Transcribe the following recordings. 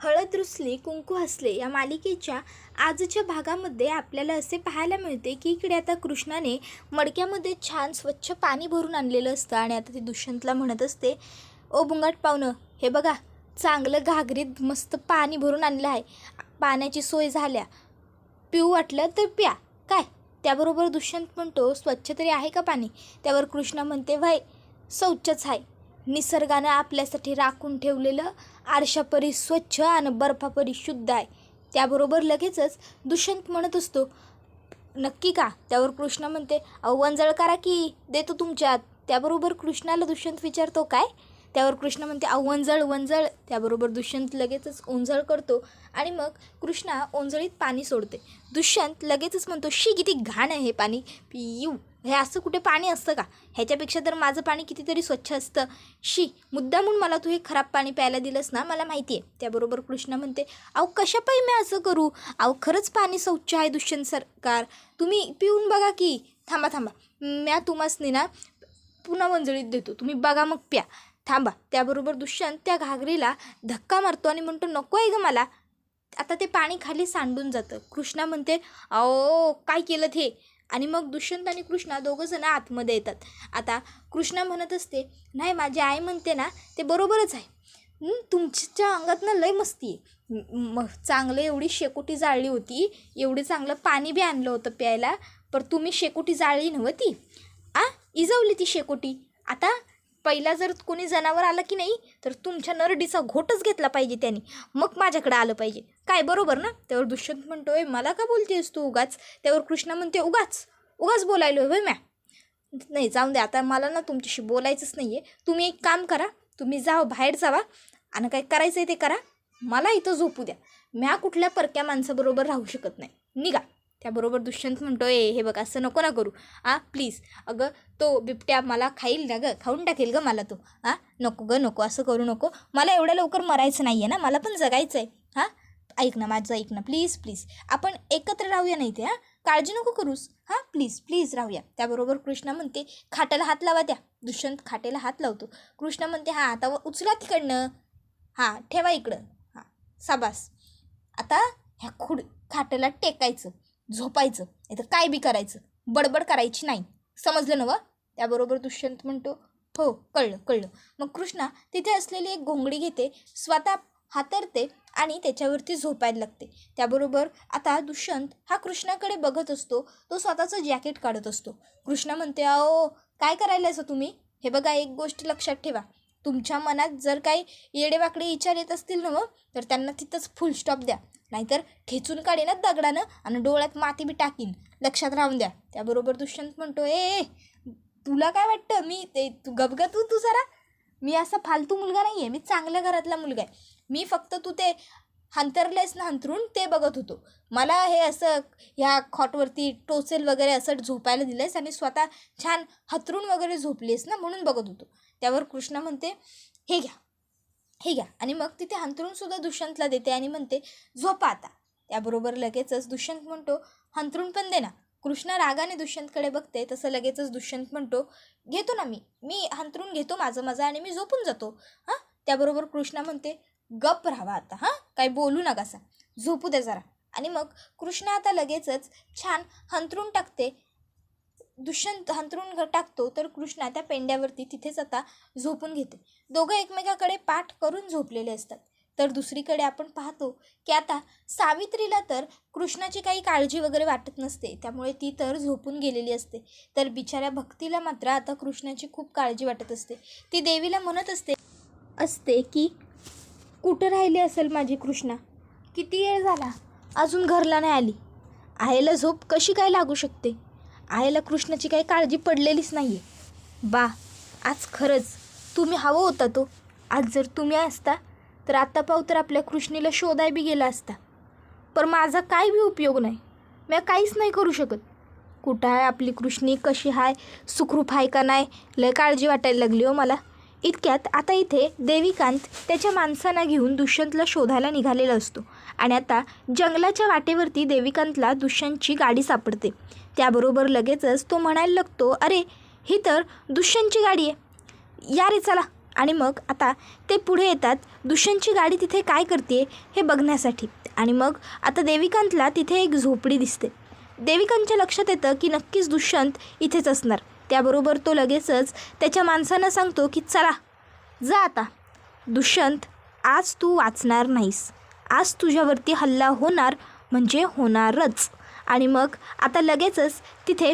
हळद रुसली कुंकू हसले या मालिकेच्या आजच्या भागामध्ये आपल्याला असे पाहायला मिळते की इकडे आता कृष्णाने मडक्यामध्ये छान स्वच्छ पाणी भरून आणलेलं असतं आणि आता ती दुष्यंतला म्हणत असते ओ बुंगाट पाहुणं हे बघा चांगलं घागरीत मस्त पाणी भरून आणलं आहे. पाण्याची सोय झाल्या. पिऊ वाटलं तर प्या. काय? त्याबरोबर दुष्यंत म्हणतो स्वच्छ तरी आहे का पाणी? त्यावर कृष्णा म्हणते व्हाय शौचच आहे. निसर्गानं आपल्यासाठी राखून ठेवलेलं आरशापरी स्वच्छ आणि बर्फापरी शुद्ध आहे. त्याबरोबर लगेचच दुष्यंत म्हणत असतो नक्की का? त्यावर कृष्ण म्हणते अहो वंजळ करा की देतो तुमच्यात. त्याबरोबर कृष्णाला दुष्यंत विचारतो काय? त्यावर कृष्ण म्हणते अहो वंजळ वंजळ. त्याबरोबर दुष्यंत लगेचच ओंजळ करतो आणि मग कृष्णा ओंजळीत पाणी सोडते. दुष्यंत लगेचच म्हणतो शी किती घाण आहे हे पाणी. पिऊ हे असं कुठे पाणी असतं का? ह्याच्यापेक्षा तर माझं पाणी कितीतरी स्वच्छ असतं. शी मुद्दामून मला तू हे खराब पाणी प्यायला दिलंस ना मला माहिती आहे. त्याबरोबर कृष्ण म्हणते अहो कशापाई मी असं करू? अहो खरंच पाणी स्वच्छ आहे दुष्यंत सरकार. तुम्ही पिऊन बघा की. थांबा थांबा. म्या तुम्हासनी ना पुन्हा मंजळीत देतो. तुम्ही बघा मग प्या. थांबा. त्याबरोबर दुष्यंत त्या घागरीला धक्का मारतो आणि म्हणतो नको आहे ग मला. आता ते पाणी खाली सांडून जातं. कृष्णा म्हणते अहो काय केलं ते? आणि मग दुष्यंत आणि कृष्णा दोघंजणं आतमध्ये येतात. आता कृष्णा म्हणत असते नाही माझी आई म्हणते ना ते बरोबरच आहे. तुमच्या अंगातनं लय मस्ती आहे. म- मग चांगलं एवढी शेकोटी जाळली होती एवढं चांगलं पाणी बी आणलं होतं प्यायला पर तुम्ही शेकोटी जाळली नव्हती. आ इजवली ती शेकोटी. आता पहिला जर कोणी जनावर आलं की नाही तर तुमच्या नरडीचा घोटच घेतला पाहिजे त्याने. मग माझ्याकडे आलं पाहिजे. काय बरोबर ना? त्यावर दुष्यंत म्हणतोय मला का बोलतेस तू उगाच? त्यावर कृष्णा म्हणते उगाच उगाच बोलायलो होय मॅ नाही जाऊन द्या आता मला ना तुमच्याशी बोलायचंच नाही आहे तुम्ही एक काम करा तुम्ही जा बाहेर जावा आणि काय करायचं आहे ते करा. मला इथं झोपू द्या. म्या कुठल्या परक्या माणसाबरोबर राहू शकत नाही. निघा. त्याबरोबर दुष्यंत म्हणतो ए हे बघ असं नको ना करू. आ प्लीज अगं तो बिबट्या मला खाईल ना गं? खाऊन टाकेल गं मला तो. हां नको गं नको असं करू नको. मला एवढ्या लवकर मरायचं नाही आहे ना? मला पण जगायचं आहे हां? ऐक ना माझं ऐक ना. प्लीज प्लीज आपण एकत्र राहूया नाही ते हां? काळजी नको करूस. हां? प्लीज प्लीज राहूया. त्याबरोबर कृष्णा म्हणते खाट्याला हात लावा त्या. दुष्यंत खाटेला हात लावतो. कृष्णा म्हणते हां आता उचला तिकडनं. हां ठेवा इकडं. हां साबास आता ह्या खुड खाट्याला टेकायचं. झोपायचं नाही तर काय बी करायचं बडबड करायची नाही. समजलं ना त्याबरोबर दुष्यंत म्हणतो हो कळलं कळलं. मग कृष्णा तिथे असलेली एक घोंगडी घेते स्वतः हातरते आणि त्याच्यावरती झोपायला लागते. त्याबरोबर आता दुष्यंत हा कृष्णाकडे बघत असतो तो स्वतःचं जॅकेट काढत असतो. कृष्णा म्हणते अहो काय करायला असं तुम्ही? हे बघा एक गोष्ट लक्षात ठेवा. तुमच्या मनात जर काही येडेवाकडे विचार येत असतील ना मग तर त्यांना तिथंच फुल स्टॉप द्या. नाहीतर ठेचून काढेन दगडानं आणि डोळ्यात माती बी टाकीन. लक्षात राहून द्या. त्याबरोबर दुष्यंत म्हणतो ए तुला काय वाटतं? मी ते तू गबगत तू तू जरा. मी असा फालतू मुलगा नाही आहे मी चांगल्या घरातला मुलगा आहे. मी फक्त तू ते हंतरलेस ना हंतरून ते बघत होतो. मला हे असं ह्या खॉटवरती टोचेल वगैरे असं झोपायला दिलंयस आणि स्वतः छान हतरून वगैरे झोपलीस ना म्हणून बघत होतो. त्यावर कृष्णा म्हणते हे घ्या हे घ्या. आणि मग तिथे हंतरूनसुद्धा दुष्यंतला देते आणि म्हणते झोपा आता. त्याबरोबर लगेचच दुष्यंत म्हणतो हंतरून पण दे ना. कृष्णा रागाने दुष्यंतकडे बघते तसं लगेचच दुष्यंत म्हणतो घेतो ना मी मी हंतरून घेतो माझं माझं आणि मी झोपून जातो. हां? त्याबरोबर कृष्णा म्हणते गप राहावा आता हां? काय बोलू नकासा झोपू दे जरा. आणि मग कृष्णा आता लगेचच छान हंतरून टाकते दुष्यंत हंतरून घ- टाकतो तर कृष्णा त्या पेंड्यावरती तिथेच आता झोपून घेते. दोघं एकमेकाकडे पाठ करून झोपलेले असतात. तर दुसरीकडे आपण पाहतो की आता सावित्रीला तर कृष्णाची काही काळजी वगैरे वाटत नसते. त्यामुळे ती तर झोपून गेलेली असते. तर बिचाऱ्या भक्तीला मात्र आता कृष्णाची खूप काळजी वाटत असते. ती देवीला म्हणत असते असते की कुठं राहिली असेल माझी कृष्णा? किती वेळ झाला? अजून घरला नाही आली. आईला झोप कशी काय लागू शकते? आईला कृष्णाची काही काळजी पडलेलीच नाही आहे बा आज खरंच तुम्ही हवं होता तो. आज जर तुम्ही असता तर आत्ता पाहू तर आपल्या कृष्णीला शोधाय बी गेला असता. पर माझा काय बी उपयोग नाही. मी काहीच नाही करू शकत. कुठं आहे आपली कृष्णी? कशी आहे सुखरूप आहे का नाही? लय काळजी वाटायला लागली हो मला. इतक्यात आता इथे देविकांत त्याच्या माणसांना घेऊन दुष्यंतला शोधायला निघालेला असतो. आणि आता जंगलाच्या वाटेवरती देविकांतला दुष्यंतची गाडी सापडते. त्याबरोबर लगेचच तो म्हणायला लागतो अरे ही तर दुष्यंतची गाडी आहे. या रे चला. आणि मग आता ते पुढे येतात दुष्यंतची गाडी तिथे काय करते हे बघण्यासाठी. आणि मग आता देविकांतला तिथे एक झोपडी दिसते. देविकांच्या लक्षात येतं की नक्कीच दुष्यंत इथेच असणार. त्याबरोबर तो लगेचच त्याच्या माणसानं सांगतो की चला जा आता. दुष्यंत आज तू वाचणार नाहीस. आज तुझ्यावरती हल्ला होणार म्हणजे होणारच. आणि मग आता लगेचच तिथे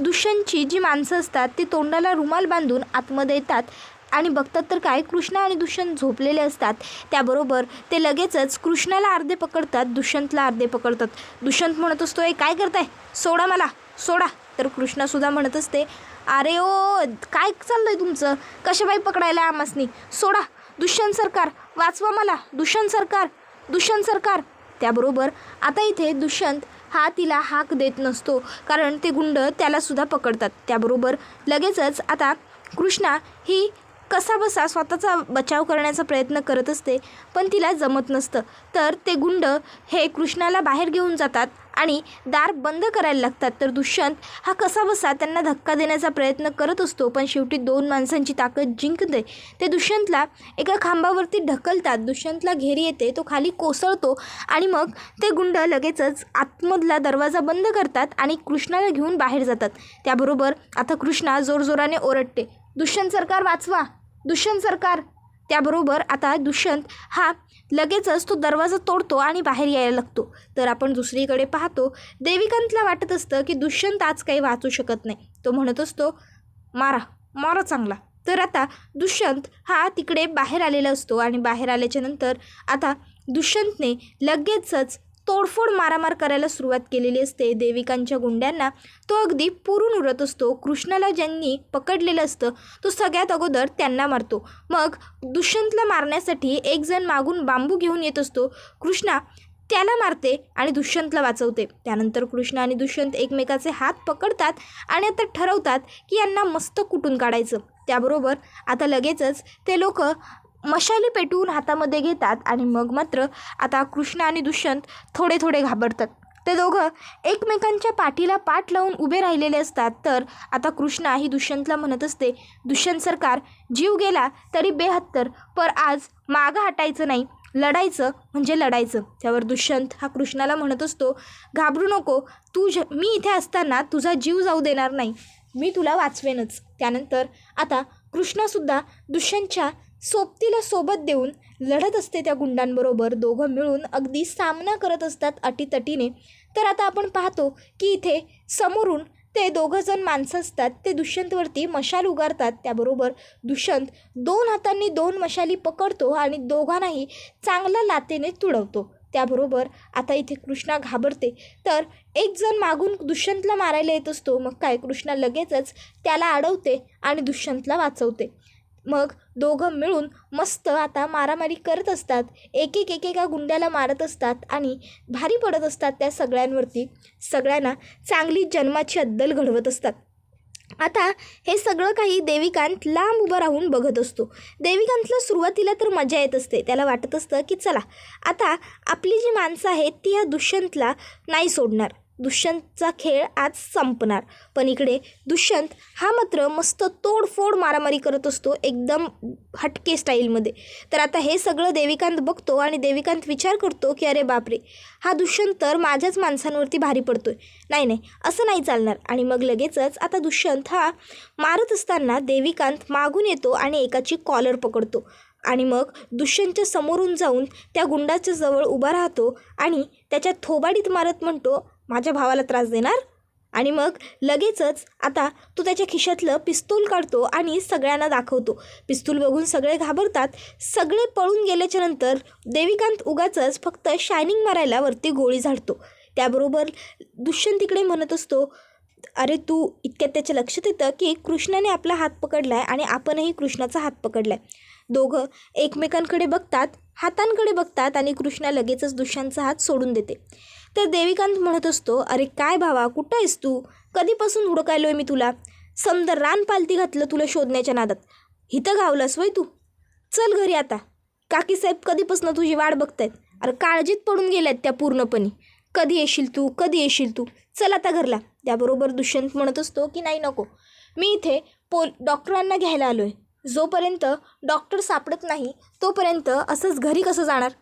दुष्यंतची जी माणसं असतात ती तोंडाला रुमाल बांधून आतमध्ये येतात आणि बघतात तर काय कृष्णा आणि दुष्यंत झोपलेले असतात. त्याबरोबर ते लगेचच कृष्णाला अर्धे पकडतात दुष्यंतला अर्धे पकडतात. दुष्यंत म्हणत असतो ए काय करताय? सोडा मला सोडा. तर कृष्णासुद्धा म्हणत असते अरे ओ काय चाललं आहे तुमचं कशाबाई पकडायला आमासनी? सोडा दुष्यंत सरकार वाचवा मला दुष्यंत सरकार दुष्यंत सरकार. त्याबरोबर आता इथे दुष्यंत हा तिला हाक देत नसतो कारण ते गुंड त्यालासुद्धा पकडतात. त्याबरोबर लगेचच आता कृष्णा ही कसा बसा स्वतःचा बचाव करण्याचा प्रयत्न करत असते पण तिला जमत नसतं. तर ते गुंड हे कृष्णाला बाहेर घेऊन जातात आणि दार बंद करायला लागतात. तर दुष्यंत हा कसा बसा? त्यांना धक्का देण्याचा प्रयत्न करत असतो पण शेवटी दोन माणसांची ताकद जिंकते. ते दुष्यंतला एका खांबावरती ढकलतात. दुष्यंतला घेरी येते तो खाली कोसळतो आणि मग ते गुंड लगेचच आतमधला दरवाजा बंद करतात आणि कृष्णाला घेऊन बाहेर जातात. त्याबरोबर आता कृष्णा जोरजोराने ओरडते दुष्यंत सरकार वाचवा दुष्यंत सरकार. त्याबरोबर आता दुष्यंत हा लगेचच तो दरवाजा तोडतो आणि बाहेर यायला लागतो. तर आपण दुसरीकडे पाहतो देविकांतला वाटत असतं की दुष्यंत आज काही वाचू शकत नाही. तो म्हणत असतो मारा मारा चांगला. तर आता दुष्यंत हा तिकडे बाहेर आलेला असतो आणि बाहेर आल्याच्यानंतर आता दुष्यंतने लगेचच तोडफोड मारामार करायला सुरुवात केलेली असते. देविकांच्या गुंड्यांना तो अगदी पुरून उरत असतो. कृष्णाला ज्यांनी पकडलेलं असतं तो सगळ्यात अगोदर त्यांना मारतो. मग दुष्यंतला मारण्यासाठी एक जण मागून बांबू घेऊन येत असतो. कृष्णा त्याला मारते आणि दुष्यंतला वाचवते. त्यानंतर कृष्ण आणि दुष्यंत एकमेकाचे हात पकडतात आणि आता ठरवतात की यांना मस्त कुटून काढायचं. त्याबरोबर आता लगेचच ते लोक मशाली पेटवून हातामध्ये घेतात आणि मग मात्र आता कृष्ण आणि दुष्यंत थोडे थोडे घाबरतात. ते दोघं एकमेकांच्या पाठीला पाठ लावून उभे राहिलेले असतात. तर आता कृष्णा ही दुष्यंतला म्हणत असते दुष्यंत सरकार जीव गेला तरी बेहत्तर पर आज मागं हटायचं नाही. लढायचं म्हणजे लढायचं. त्यावर दुष्यंत हा कृष्णाला म्हणत असतो घाबरू नको. तू ज मी इथे असताना तुझा जीव जाऊ देणार नाही. मी तुला वाचवेनच. त्यानंतर आता कृष्णासुद्धा दुष्यंतच्या सोबतीला सोबत देऊन लढत असते त्या गुंडांबरोबर. दोघं मिळून अगदी सामना करत असतात अटीतटीने. तर आता आपण पाहतो की इथे समोरून ते दोघं जण माणसं असतात. ते दुष्यंतवरती मशाल उगारतात. त्याबरोबर दुष्यंत दोन हातांनी दोन मशाली पकडतो आणि दोघांनाही चांगल्या लातेने तुडवतो. त्याबरोबर आता इथे कृष्णा घाबरते. तर एक जण मागून दुष्यंतला मारायला येत असतो. मग काय? कृष्णा लगेचच त्याला अडवते आणि दुष्यंतला वाचवते. मग दोघं मिळून मस्त आता मारामारी करत असतात. एक एक एकेका गुंड्याला मारत असतात आणि भारी पडत असतात त्या सगळ्यांवरती. सगळ्यांना चांगली जन्माची अद्दल घडवत असतात. आता हे सगळं काही देविकांत लांब उभं राहून बघत असतो. देविकांतला सुरुवातीला तर मजा येत असते. त्याला वाटत असतं की चला आता आपली जी माणसं आहेत ती या दुष्यंतला नाही सोडणार. दुष्यंतचा खेळ आज संपणार. पण इकडे दुष्यंत हा मात्र मस्त तोडफोड मारामारी करत असतो एकदम हटके स्टाईलमध्ये. तर आता हे सगळं देविकांत बघतो आणि देविकांत विचार करतो की अरे बापरे हा दुष्यंत तर माझ्याच माणसांवरती भारी पडतोय. नाही नाही असं नाही चालणार. आणि मग लगेचच आता दुष्यंत हा मारत असताना देविकांत मागून येतो आणि एकाची कॉलर पकडतो. आणि मग दुष्यंतच्या समोरून जाऊन त्या गुंडाच्या जवळ उभा राहतो आणि त्याच्या थोबाडीत मारत म्हणतो माझ्या भावाला त्रास देणार? आणि मग लगेचच आता तो त्याच्या खिशातलं पिस्तूल काढतो आणि सगळ्यांना दाखवतो. पिस्तूल बघून सगळे घाबरतात. सगळे पळून गेल्याच्यानंतर देविकांत उगाचच फक्त शायनिंग मारायला वरती गोळी झाडतो. त्याबरोबर दुष्यंत तिकडे म्हणत असतो अरे तू इतक्यात त्याच्या लक्षात येतं की कृष्णाने आपला हात पकडला आहे आणि आपणही कृष्णाचा हात पकडला आहे दोघं एकमेकांकडे बघतात हातांकडे बघतात आणि कृष्णा लगेचच दुष्यांचा हात सोडून देते. तर देविकांत म्हणत असतो अरे काय भावा कुठं आहेस तू? कधीपासून हुडकायलो आहे मी तुला? समजा रान पालती घातलं तुला शोधण्याच्या नादात. इथं घावलंस वय तू? चल घरी आता. काकीसाहेब कधीपासून तुझी वाट बघतायत? अरे काळजीत पडून गेल्यात त्या पूर्णपणे. कधी येशील तू? कधी येशील तू? चल आता घरला. त्याबरोबर दुष्यंत म्हणत असतो की नाही नको. मी इथे पोल डॉक्टरांना घ्यायला आलो आहे जोपर्यंत डॉक्टर सापडत नाही तोपर्यंत असंच घरी कसं जाणार?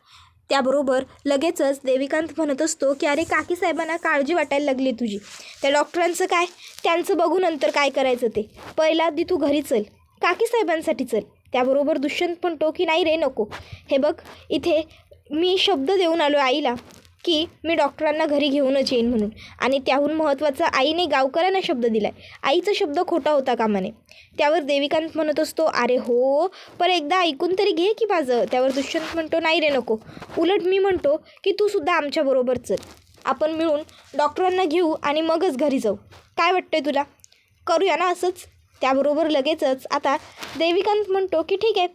त्याबरोबर लगेचच देविकांत म्हणत असतो की अरे काकी साहेबांना काळजी वाटायला लागली तुझी. त्या डॉक्टरांचं काय? त्यांचं बघू नंतर काय करायचं ते. पहिला आधी तू घरी चल. काकी साहेबांसाठी चल. त्याबरोबर दुष्यंत म्हणतो की नाही रे नको. हे बघ इथे मी शब्द देऊन आलो आईला. की मी डॉक्टरांना घरी घेऊनच येईन म्हणून. आणि त्याहून महत्त्वाचं आईने गावकऱ्यांना शब्द दिला आहे आईचा शब्द खोटा होता कामाने. त्यावर देविकांत म्हणत असतो अरे हो पर एकदा ऐकून तरी घे की माझं. त्यावर दुष्यंत म्हणतो नाही रे नको. उलट मी म्हणतो की तू सुद्धा आमच्याबरोबर चल. आपण मिळून डॉक्टरांना घेऊ आणि मगच घरी जाऊ. काय वाटतंय तुला? करूया ना असंच? त्याबरोबर लगेचच आता देविकांत म्हणतो की ठीक आहे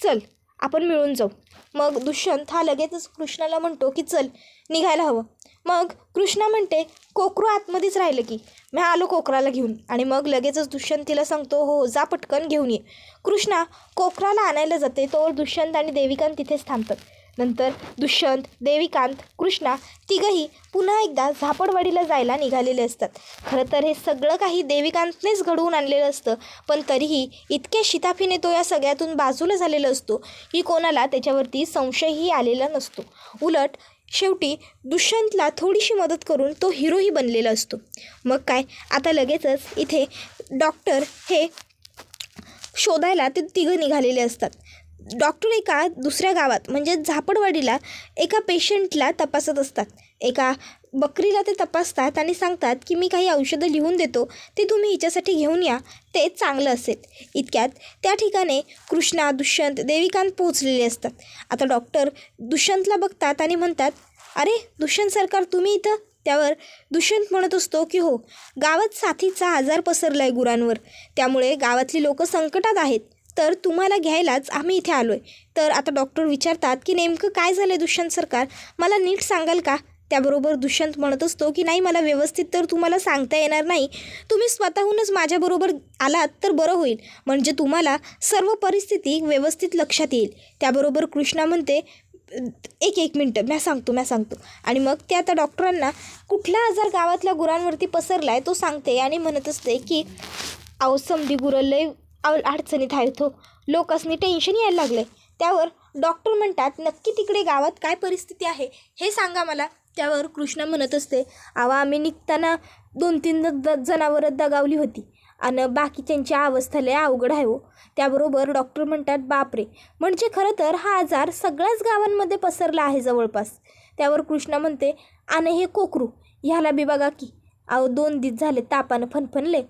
चल. आपण मिळून जाऊ. मग दुष्यंत हा लगेचच कृष्णाला म्हणतो की चल निघायला हवं. मग कृष्णा म्हणते कोकरू आतमध्येच राहिलं की. मी आलो कोकराला घेऊन आणि मग लगेचच दुष्यंत तिला सांगतो हो जा पटकन घेऊन ये. कृष्णा कोकराला आणायला जाते तोवर दुष्यंत आणि देविकांत तिथेच थांबतात. नंतर दुष्यंत देविकांत कृष्णा तिघंही पुन्हा एकदा झापडवाडीला जायला निघालेले असतात. खरं तर हे सगळं काही देविकांतनेच घडवून आणलेलं असतं. पण तरीही इतक्या शिताफीने तो या सगळ्यातून बाजूला झालेला असतो की कोणाला त्याच्यावरती संशयही आलेला नसतो. उलट शेवटी दुष्यंतला थोडीशी मदत करून तो हिरोही बनलेला असतो. मग काय? आता लगेचच इथे डॉक्टर हे शोधायला ते तिघं निघालेले असतात. डॉक्टर एका दुसऱ्या गावात म्हणजे झापडवाडीला एका पेशंटला तपासत असतात. एका बकरीला ते तपासतात आणि सांगतात की मी काही औषधं लिहून देतो ते तुम्ही हिच्यासाठी घेऊन या ते चांगलं असेल. इतक्यात त्या ठिकाणी कृष्णा दुष्यंत देविकांत पोहोचलेले असतात. आता डॉक्टर दुष्यंतला बघतात आणि म्हणतात अरे दुष्यंत सरकार तुम्ही इथं? त्यावर दुष्यंत म्हणत असतो की हो गावात साथीचा आजार पसरला आहे गुरांवर. त्यामुळे गावातली लोकं संकटात आहेत. तर तुम्हाला घ्यायलाच आम्ही इथे आलो आहे तर आता डॉक्टर विचारतात की नेमकं काय झालं आहे दुष्यंत सरकार? मला नीट सांगाल का? त्याबरोबर दुष्यंत म्हणत असतो की नाही मला व्यवस्थित तर तुम्हाला सांगता येणार नाही. तुम्ही स्वतःहूनच माझ्याबरोबर आलात तर बरं होईल. म्हणजे तुम्हाला सर्व परिस्थिती व्यवस्थित लक्षात येईल. त्याबरोबर कृष्णा म्हणते एक एक मिनटं म्या सांगतो म्या सांगतो. आणि मग ते आता डॉक्टरांना कुठला आजार गावातल्या गुरांवरती पसरला आहे तो सांगते आणि म्हणत असते की अहो गुरं लय अडचणीत आहेत हो लोकसनी टेन्शन यायला लागलं आहे त्यावर डॉक्टर म्हणतात नक्की तिकडे गावात काय परिस्थिती आहे हे सांगा मला. त्यावर कृष्णा म्हणत असते आवा आम्ही निघताना दोन तीन द जनावरं दगावली होती आणि बाकीच्यांची अवस्था लय अवघड आहे हो. त्याबरोबर डॉक्टर म्हणतात बापरे! म्हणजे खरं तर हा आजार सगळ्याच गावांमध्ये पसरला आहे जवळपास. त्यावर कृष्णा म्हणते आणि हे कोकरू ह्याला बी बघा की. अहो दोन दिस झाले तापानं फनफनले.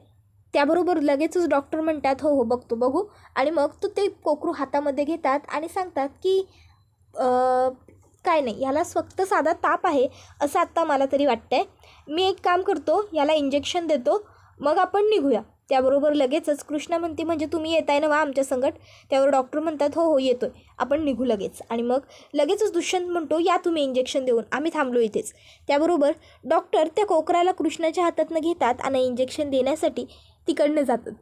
त्याबरोबर लगेचच डॉक्टर म्हणतात हो हो बघतो बघू. आणि मग तो ते कोकरू हातामध्ये घेतात आणि सांगतात की काय नाही ह्याला फक्त साधा ताप आहे असं आत्ता मला तरी वाटतं आहे मी एक काम करतो याला इंजेक्शन देतो मग आपण निघूया. त्याबरोबर लगेचच कृष्णा म्हणते म्हणजे तुम्ही येताय ना वा आमच्या संगट? त्यावर डॉक्टर म्हणतात हो हो येतोय. आपण निघू लगेच. आणि मग लगेचच दुष्यंत म्हणतो या तुम्ही इंजेक्शन देऊन आम्ही थांबलो इथेच. त्याबरोबर डॉक्टर त्या कोकराला कृष्णाच्या हातातनं घेतात आणि इंजेक्शन देण्यासाठी तिकडनं जातात.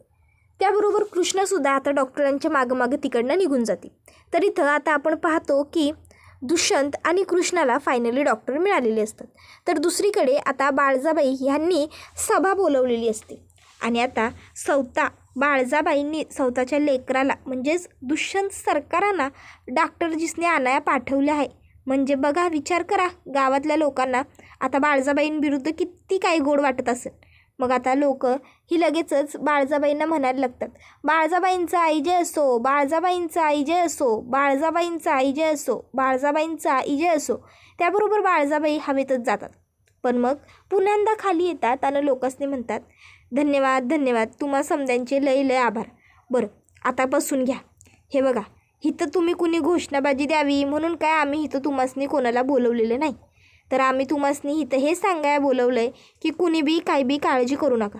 त्याबरोबर कृष्णासुद्धा आता डॉक्टरांच्या मागं मागं तिकडनं निघून जाते तर इथं आता आपण पाहतो की दुष्यंत आणि कृष्णाला फायनली डॉक्टर मिळालेले असतात. तर दुसरीकडे आता बाळजाबाई ह्यांनी सभा बोलवलेली असते. आणि आता सौता बाळजाबाईंनी सौताच्या लेकराला म्हणजेच दुष्यंत सरकारांना डॉक्टर जिसने आणाया पाठवले आहे. म्हणजे बघा विचार करा गावातल्या लोकांना. आता बाळजाबाईंविरुद्ध किती काही गोड वाटत असेल. मग आता लोक ही लगेचच बाळजाबाईंना म्हणायला लागतात बाळजाबाईंचा आई जय असो बाळजाबाईंचा आई जय असो बाळजाबाईंचा आई जय असो बाळजाबाईंचा आई जय असो. त्याबरोबर बाळजाबाई हवेतच जातात. पण मग पुन्यांदा खाली येतात आणि लोकसनी म्हणतात धन्यवाद धन्यवाद तुम्हा समद्यांचे लय लय आभार. बरं आता बसून घ्या. हे बघा इथं तुम्ही कुणी घोषणाबाजी द्यावी म्हणून काय आम्ही इथं तुम्हासनी कोणाला बोलवलेलं नाही? तर आम्ही तुम्हासनी इथं हे सांगायला बोलवलं आहे की कुणी बी काही बी काळजी करू नका.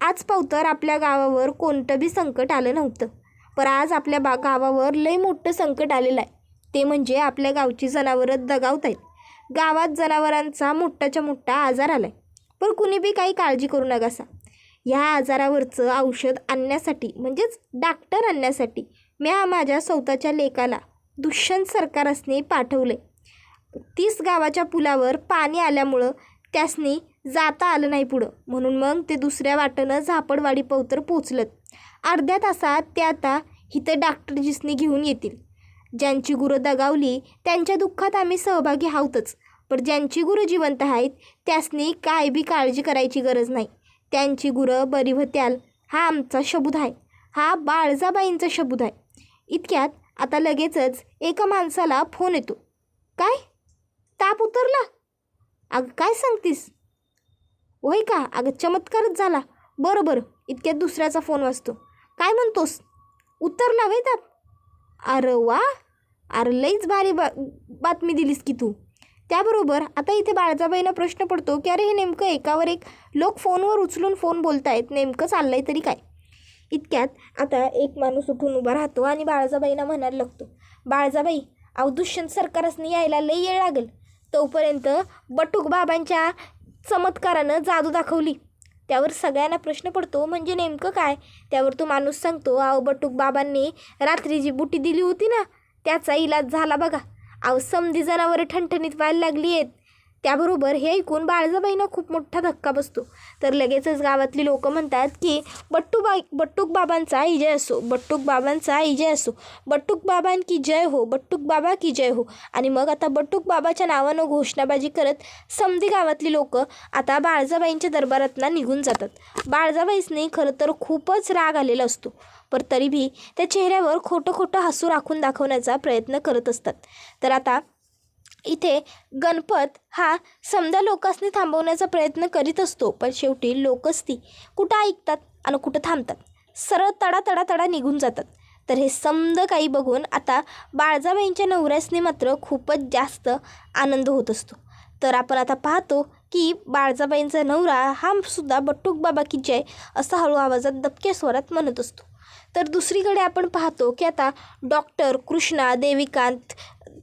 आज पावतर आपल्या गावावर कोणतं बी संकट आलं नव्हतं. पर आज आपल्या बा गावावर लय मोठं संकट आलेलं आहे. ते म्हणजे आपल्या गावची जनावरं दगावत आहेत. गावात जनावरांचा मोठाच्या मोठा आजार आला आहे पण कुणी बी काही काळजी करू नका असा ह्या आजारावरचं औषध आणण्यासाठी म्हणजेच डॉक्टर आणण्यासाठी म्या माझ्या स्वतःच्या लेकाला दुष्यंत सरकारसने पाठवले तीस गावाच्या पुलावर पाणी आल्यामुळं त्यासनी जाता आलं नाही पुढं. म्हणून मग ते दुसऱ्या वाटेनं झापडवाडी पवतर पोचलं अर्ध्या तासात ते आता इथं डॉक्टरजीसनी घेऊन येतील. ज्यांची गुरं दगावली त्यांच्या दुःखात आम्ही सहभागी आहोतच पण ज्यांची गुरं जिवंत आहेत त्यासनी काय बी काळजी करायची गरज नाही. त्यांची गुरं बरी व्हत्याल हा आमचा शबूद आहे. हा बाळजाबाईंचा शबूद आहे. इतक्यात आता लगेचच एका माणसाला फोन येतो. काय? ताप उतरला. अगं काय सांगतीस? होय का? अगं चमत्कारच झाला. बरं बरं. इतक्यात दुसऱ्याचा फोन वाजतो. काय म्हणतोस? उतरला वय ताप? अरे वा! अरे लईच भारी बा बातमी दिलीस की तू. त्याबरोबर आता इथे बाळजाबाईंना प्रश्न पडतो की अरे हे नेमकं एकावर एक लोक फोनवर उचलून फोन बोलतायत. नेमकं चाललं आहे तरी काय? इतक्यात आता एक माणूस उठून उभा राहतो आणि बाळजाबाईंना म्हणायला लागतो बाळजाबाई अहो दुष्यंत सरकारसनी यायला लई येळ लागेल. तोपर्यंत बटूक बाबांच्या चमत्कारानं जादू दाखवली. त्यावर सगळ्यांना प्रश्न पडतो म्हणजे नेमकं काय? त्यावर तो माणूस सांगतो अहो बटूक बाबांनी रात्री जी बुटी दिली होती ना त्याचा इलाज झाला बघा. अहो समधी जनावरं ठणठणीत व्हायला लागली आहेत त्याबरोबर हे ऐकून बाळजाबाईंना खूप मोठा धक्का बसतो. तर लगेचच गावातली लोक म्हणतात की बट्टू बट्टूक बाबांचा इजय असो बट्टूक बाबांचा इजय असो बट्टूक बाबां की जय हो बट्टूक बाबा की जय हो. आणि मग आता बट्टूक बाबाच्या नावानं घोषणाबाजी करत समधी गावातली लोक आता बाळजाबाईंच्या दरबारातना निघून जातात. बाळजाबाईंनी खरं तर खूपच राग आलेला असतो. पण तरीबी त्या चेहऱ्यावर खोटं खोटं हसू राखून दाखवण्याचा प्रयत्न करत असतात. तर आता इथे गणपत हा समजा लोकांनी थांबवण्याचा प्रयत्न करीत असतो पण शेवटी लोकच ती कुठं ऐकतात आणि कुठं थांबतात? सरळ तडा तडा तडा निघून जातात. तर हे समद काही बघून आता बाळजाबाईंच्या नवऱ्यासनी मात्र खूपच जास्त आनंद होत असतो. तर आपण आता पाहतो की बाळजाबाईंचा नवरा हा सुद्धा बट्टूक बाबा की जय असा हळू आवाजात दबक्या स्वरात म्हणत असतो. तर दुसरीकडे आपण पाहतो की आता डॉक्टर कृष्णा देविकांत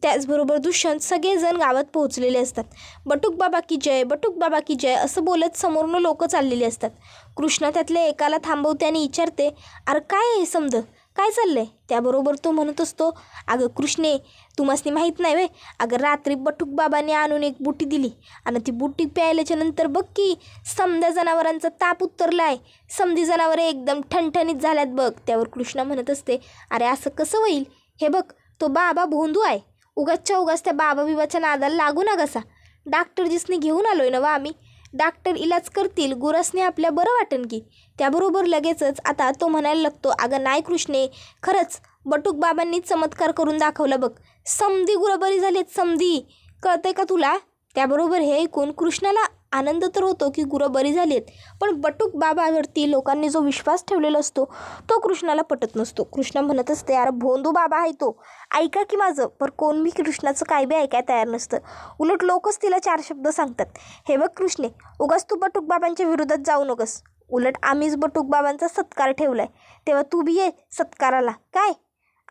त्याचबरोबर दुष्यंत सगळेजण गावात पोहोचलेले असतात. बटूक बाबा की जय बटूक बाबा की जय असं बोलत समोरनं लोक चाललेली असतात. कृष्णा त्यातल्या एकाला थांबवते आणि विचारते अरे काय आहे समज? काय चाललं आहे त्याबरोबर तो म्हणत असतो अगं कृष्णे तुम्हासनी माहीत नाही वे अगं रात्री बटूक बाबाने आणून एक बुटी दिली आणि ती बुटी प्यायल्याच्या नंतर बघ की समजा जनावरांचा ताप उतरलाय समधी जनावरे एकदम ठणठणीत झाल्यात बघ. त्यावर कृष्णा म्हणत असते अरे असं कसं होईल? हे बघ तो बाबा भोंदू आहे. उगाचच्या उगाच त्या बाबा बिबाच्या नादाला लागू ना कसा डॉक्टरजीसनी घेऊन आलोय ना वा आम्ही डॉक्टर इलाज करतील गुरसने आपल्या बरं वाटेन की. त्याबरोबर लगेचच आता तो म्हणायला लागतो अगं नाही कृष्णे खरंच बटूक बाबांनी चमत्कार करून दाखवला बघ. समधी गुरबरी झालीत समधी. कळतंय का तुला? त्याबरोबर हे ऐकून कृष्णाला आनंद तर होतो की गुरं बरी झाली आहेत पण बटूक बाबावरती लोकांनी जो विश्वास ठेवलेला असतो तो कृष्णाला पटत नसतो. कृष्ण म्हणत असते अरे भोंदू बाबा आहे तो. ऐका की माझं पर कोण मी कृष्णाचं काय बी ऐकाय तयार नसतं. उलट लोकच तिला चार शब्द सांगतात. हे बघ कृष्णे उगाच तू बटूक बाबांच्या विरोधात जाऊ नकोस. उलट आम्हीच बटूक बाबांचा सत्कार ठेवला आहे तेव्हा तू बी ये सत्काराला. काय?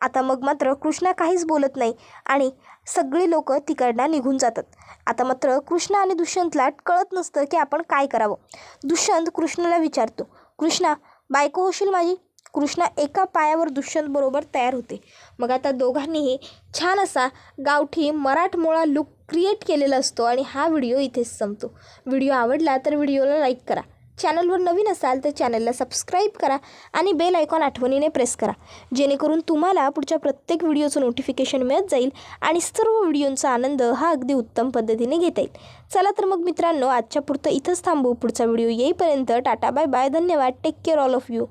आता मग मात्र कृष्णा काहीच बोलत नाही आणि सगळी लोक तिकडनं निघून जातात. आता मात्र कृष्णा आणि दुष्यंतला कळत नसतं की आपण काय करावं. दुष्यंत कृष्णाला विचारतो कृष्णा बायको होशील माझी? कृष्णा एका पायावर दुष्यंत बरोबर तयार होते. मग आता दोघांनीही छान असा गावठी मराठमोळा लुक क्रिएट केलेला असतो आणि हा व्हिडिओ इथेच संपतो. व्हिडिओ आवडला तर व्हिडिओला लाईक करा. चॅनलवर नवीन असाल तर चॅनलला सबस्क्राईब करा आणि बेल आयकॉन आठवणीने प्रेस करा. जेणेकरून तुम्हाला पुढच्या प्रत्येक व्हिडिओचं नोटिफिकेशन मिळत जाईल आणि सर्व व्हिडिओंचा आनंद हा अगदी उत्तम पद्धतीने घेता येईल. चला तर मग मित्रांनो आजच्या पुरतं इथंच थांबू. पुढचा व्हिडिओ येईपर्यंत टाटा बाय बाय. धन्यवाद. Take care all of you